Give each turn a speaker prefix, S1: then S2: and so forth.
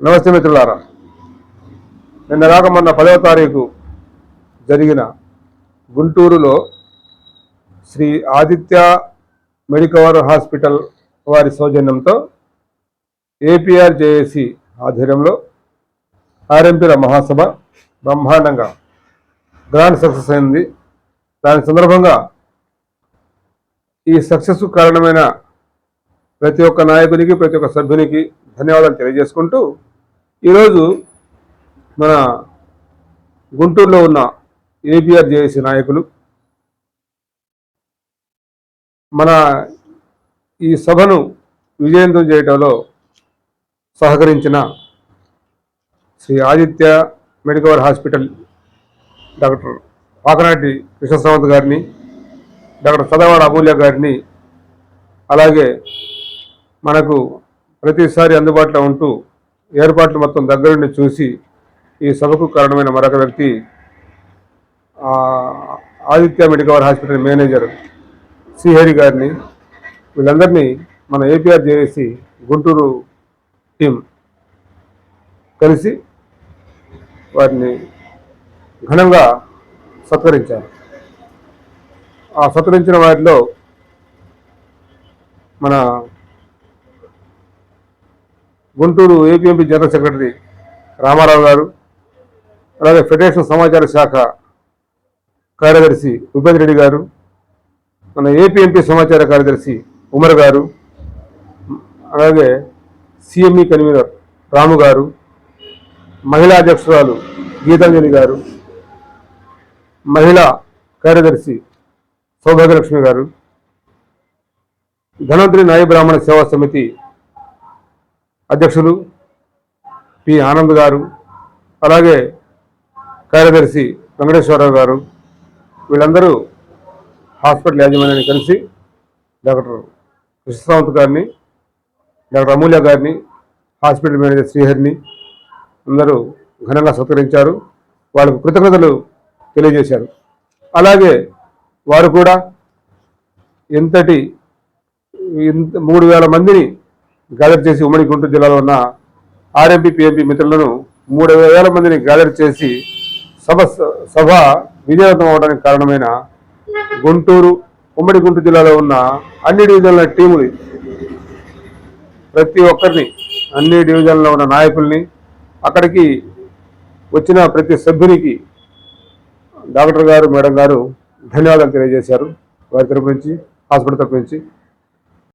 S1: నమస్తే మిత్రులారా. నిన్న రాక మొన్న పదవ తారీఖు జరిగిన గుంటూరులో శ్రీ ఆదిత్య మెడికవర్ హాస్పిటల్ వారి సౌజన్యంతో ఏపీఆర్ జేఏసి ఆధ్వర్యంలో ఆర్ఎంపీల మహాసభ బ్రహ్మాండంగా గ్రాండ్ సక్సెస్ అయింది. దాని సందర్భంగా ఈ సక్సెస్ కారణమైన ప్రతి ఒక్క నాయకునికి ప్రతి ఒక్క సభ్యునికి ధన్యవాదాలు తెలియజేసుకుంటూ ఈరోజు మన గుంటూరులో ఉన్న ఏపీఆర్ జేఏసీ నాయకులు మన ఈ సభను విజయంతం చేయడంలో సహకరించిన Shri Aditya Medicover hospital doctor Pakanati Krishnasawant గారిని డాక్టర్ చదవాడ అమూల్య గారిని అలాగే మనకు ప్రతిసారి అందుబాటులో ఉంటూ ఏర్పాట్లు మొత్తం దగ్గరుండి చూసి ఈ సభకు కారణమైన మరొక వ్యక్తి Aditya Medicover hospital manager Srihari గారిని వీళ్ళందరినీ మన ఏపీఆర్ జేఏసి గుంటూరు టీం కలిసి వారిని ఘనంగా సత్కరించారు. ఆ సత్కరించిన వారిలో మన Guntur APMP general secretary Ramarao గారు అలాగే ఫెడరేషన్ సమాచార శాఖ కార్యదర్శి ఉపేంద్ర రెడ్డి గారు మన ఏపీఎంపీ సమాచార కార్యదర్శి ఉమర్ గారు అలాగే సిఎంఈ కన్వీనర్ రాము గారు మహిళా అధ్యక్షురాలు గీతాంజలి గారు మహిళా కార్యదర్శి సౌభాగ్యలక్ష్మి గారు ధనవంతరి నాయ బ్రాహ్మణ సేవా సమితి అధ్యక్షులు పి ఆనంద్ గారు అలాగే కార్యదర్శి వెంకటేశ్వరరావు గారు వీళ్ళందరూ హాస్పిటల్ యాజమాన్యాన్ని కలిసి డాక్టర్ కృష్ణసావంత్ గారిని డాక్టర్ అమూల్య గారిని హాస్పిటల్ మేనేజర్ శ్రీహరిని అందరూ ఘనంగా సత్కరించారు. వాళ్ళకు కృతజ్ఞతలు తెలియజేశారు. అలాగే వారు కూడా ఎంతటి ఇంత మూడు వేల మందిని గ్యాదర్ చేసి ఉమ్మడి గుంటూరు జిల్లాలో ఉన్న ఆర్ఎంపీ పిఎంపీ మిత్రులను మూడు వేల మందిని గ్యాదర్ చేసి సభ సభ విజయవంతం అవడానికి కారణమైన గుంటూరు ఉమ్మడి గుంటూరు జిల్లాలో ఉన్న అన్ని డివిజన్ల టీములు ప్రతి ఒక్కరిని అన్ని డివిజన్లో ఉన్న నాయకుల్ని అక్కడికి వచ్చిన ప్రతి సభ్యునికి డాక్టర్ గారు మేడం గారు ధన్యవాదాలు తెలియజేశారు. వారి తరపు నుంచి హాస్పిటల్ తరపు నుంచి